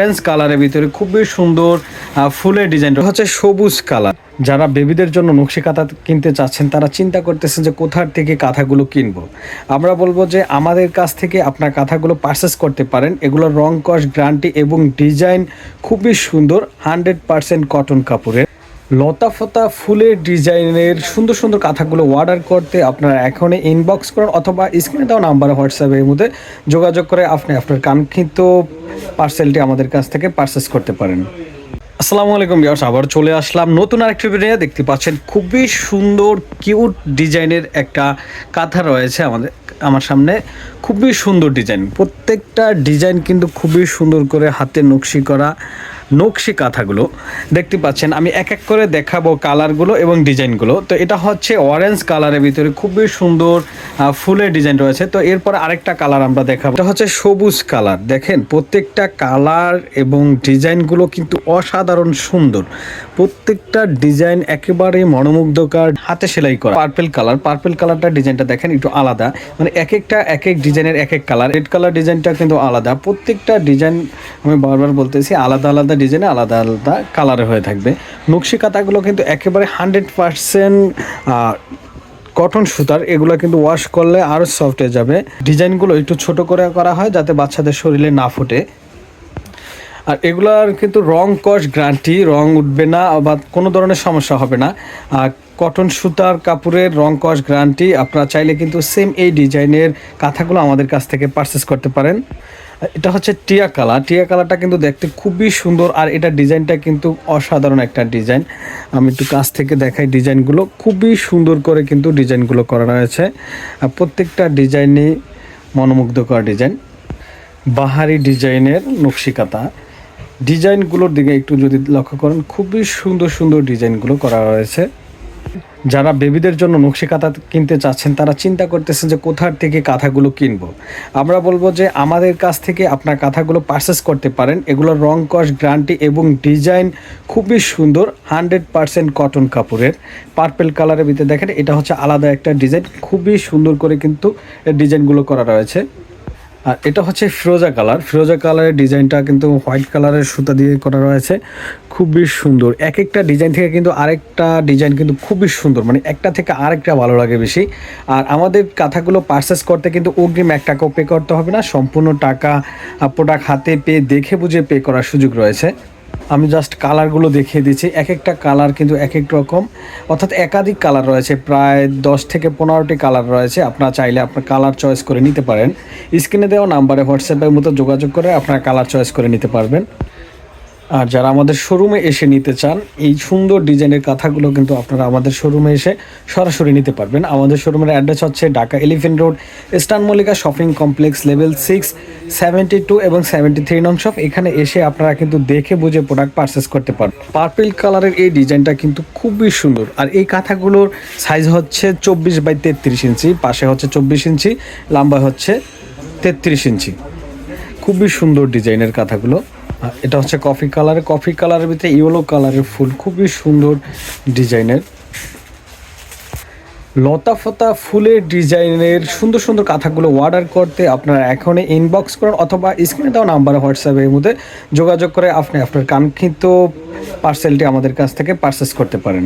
Orange কালারের ভিতরে খুবই সুন্দর ফুলের ডিজাইন হচ্ছে সবুজ কালার যারা বেবিদের জন্য নকশি কাঁথা কিনতে চাচ্ছেন, তারা চিন্তা করতেছেন যে কোথার থেকে কাঁথাগুলো কিনবো। আমরা বলব যে আমাদের কাছ থেকে আপনার কাঁথাগুলো পারচেস করতে পারেন। এগুলোর রং কস গ্যারান্টি এবং ডিজাইন খুবই সুন্দর হান্ড্রেড পার্সেন্ট কটন কাপড়ের। লতা ফতা ফুলের ডিজাইনের সুন্দর সুন্দর কাঁথাগুলো অর্ডার করতে আপনারা এখনই ইনবক্স করুন অথবা স্ক্রিনে দেওয়া নাম্বার হোয়াটসঅ্যাপের মধ্যে যোগাযোগ করে আপনি আপনার কাঙ্ক্ষিত পার্সেলটি আমাদের কাছ থেকে পারচেস করতে পারেন। আসসালামু আলাইকুম ইয়ার্স আবার চলে আসলাম নতুন আরেকটি ভিডিও দেখতে পাচ্ছেন খুবই সুন্দর কিউট ডিজাইনের একটা কাঁথা রয়েছে আমাদের, আমার সামনে। খুবই সুন্দর ডিজাইন। প্রত্যেকটা ডিজাইন কিন্তু খুবই সুন্দর করে হাতে নকশি করা। নকশি কাঁথাগুলো। দেখতে পাচ্ছেন, আমি এক এক করে দেখাবো কালারগুলো এবং ডিজাইনগুলো। তো এটা হচ্ছে অরেঞ্জ কালারের ভিতরে খুবই সুন্দর ফুলের ডিজাইন রয়েছে। তো এরপর আরেকটা কালার আমরা দেখাবো। এটা হচ্ছে সবুজ কালার। দেখেন, প্রত্যেকটা কালার এবং ডিজাইনগুলো কিন্তু অসাধারণ সুন্দর। প্রত্যেকটা ডিজাইন একেবারে মনোমুগ্ধকর। হাতে সেলাই করা। Purple colour. পার্পেল কালারটা ডিজাইনটা দেখেন, একটু আলাদা। মানে এক একটা, এক এক ডিজাইনের এক এক কালার। রেড কালার ডিজাইনটা কিন্তু আলাদা। প্রত্যেকটা ডিজাইন আমি বারবার বলতেছি, আলাদা আলাদা ডিজাইনে আলাদা আলাদা কালারে হয়ে থাকবে। নকশি কাঁথাগুলো কিন্তু একেবারে হান্ড্রেড পারসেন্ট কটন সুতার, এগুলো কিন্তু ওয়াশ করলে আরও সফট হয়ে যাবে। ডিজাইনগুলো একটু ছোট করে করা হয় যাতে বাচ্চাদের শরীরে না ফোটে। আর এগুলার কিন্তু রং কস গ্যারান্টি, রং উঠবে না বা কোনো ধরনের সমস্যা হবে না। কটন সুতার কাপড়ের রং কস গ্যারান্টি, আপনারা চাইলে কিন্তু সেম এই ডিজাইনের কাঁথাগুলো আমাদের কাছ থেকে পারচেস করতে পারেন। এটা হচ্ছে টিয়া কালার। টিয়া কালারটা কিন্তু দেখতে খুবই সুন্দর আর এটা ডিজাইনটা কিন্তু অসাধারণ একটা ডিজাইন। আমি একটু কাছ থেকে দেখাই ডিজাইনগুলো। খুবই সুন্দর করে কিন্তু ডিজাইনগুলো করা রয়েছে। আর প্রত্যেকটা ডিজাইনই মনোমুগ্ধকর ডিজাইন। বাহারি ডিজাইনের নকশিকাতা। ডিজাইনগুলোর দিকে একটু যদি লক্ষ্য করেন, খুবই সুন্দর সুন্দর ডিজাইনগুলো করা রয়েছে। যারা বেবিদের জন্য নকশি কাঁথা কিনতে চাচ্ছেন, তারা চিন্তা করতেছেন যে কোথার থেকে কাঁথাগুলো কিনবো। আমরা বলব যে আমাদের কাছ থেকে আপনার কাঁথাগুলো পারচেস করতে পারেন। এগুলোর রং, কস গ্যারান্টি এবং ডিজাইন খুবই সুন্দর হান্ড্রেড পারসেন্ট কটন কাপড়ের। পার্পেল কালারের ভিতরে দেখেন, এটা হচ্ছে আলাদা একটা ডিজাইন। খুবই সুন্দর করে কিন্তু ডিজাইনগুলো করা রয়েছে। আর এটা হচ্ছে ফিরোজা কালার। ফিরোজা কালারের ডিজাইনটা কিন্তু হোয়াইট কালারের সুতা দিয়ে করা রয়েছে। খুবই সুন্দর। এক একটা ডিজাইন থেকে কিন্তু আরেকটা ডিজাইন কিন্তু খুবই সুন্দর। মানে একটা থেকে আরেকটা ভালো লাগে বেশি। আর আমাদের কাঁথাগুলো পারচেস করতে কিন্তু অগ্রিম এক টাকাও পে করতে হবে না। সম্পূর্ণ টাকা প্রোডাক্ট হাতে পেয়ে দেখে বুঝে পে করার সুযোগ রয়েছে। আমি জাস্ট কালারগুলো দেখিয়ে দিচ্ছি। এক একটা কালার কিন্তু এক এক রকম। অর্থাৎ একাধিক কালার রয়েছে, প্রায় দশ থেকে পনেরোটি কালার রয়েছে। আপনারা চাইলে আপনার কালার চয়েস করে নিতে পারেন। স্ক্রিনে দেওয়া নাম্বারে হোয়াটসঅ্যাপের মতো যোগাযোগ করে আপনারা কালার চয়েস করে নিতে পারবেন। আর যারা আমাদের শোরুমে এসে নিতে চান, এই সুন্দর ডিজাইনের কাঁথাগুলো কিন্তু আপনারা আমাদের শোরুমে এসে সরাসরি নিতে পারবেন। আমাদের শোরুমের অ্যাড্রেস হচ্ছে Dhaka Elephant Road Eastern Mallika Shopping Complex level six seventy two এবং সেভেন্টি থ্রি নং শপ এখানে এসে আপনারা কিন্তু দেখে বুঝে প্রোডাক্ট পারচেস করতে পারেন পার্পেল কালারের এই ডিজাইনটা কিন্তু খুবই সুন্দর। আর এই কাঁথাগুলোর সাইজ হচ্ছে চব্বিশ বাই তেত্রিশ ইঞ্চি, পাশে হচ্ছে চব্বিশ ইঞ্চি লম্বা হচ্ছে তেত্রিশ ইঞ্চি। খুবই সুন্দর ডিজাইনের কাঁথাগুলো। এটা হচ্ছে কফি কালারের কফি কালারের ভিতরে ইয়েলো কালারের ফুল, খুবই সুন্দর ডিজাইনের। লতা ফতা ফুলের ডিজাইনের সুন্দর সুন্দর কাঁথাগুলো অর্ডার করতে আপনারা এখনই ইনবক্স করুন অথবা স্ক্রিনে দেওয়া নাম্বার হোয়াটসঅ্যাপের মধ্যে যোগাযোগ করে আপনি আপনার কাঙ্ক্ষিত পার্সেলটি আমাদের কাছ থেকে পারচেস করতে পারেন।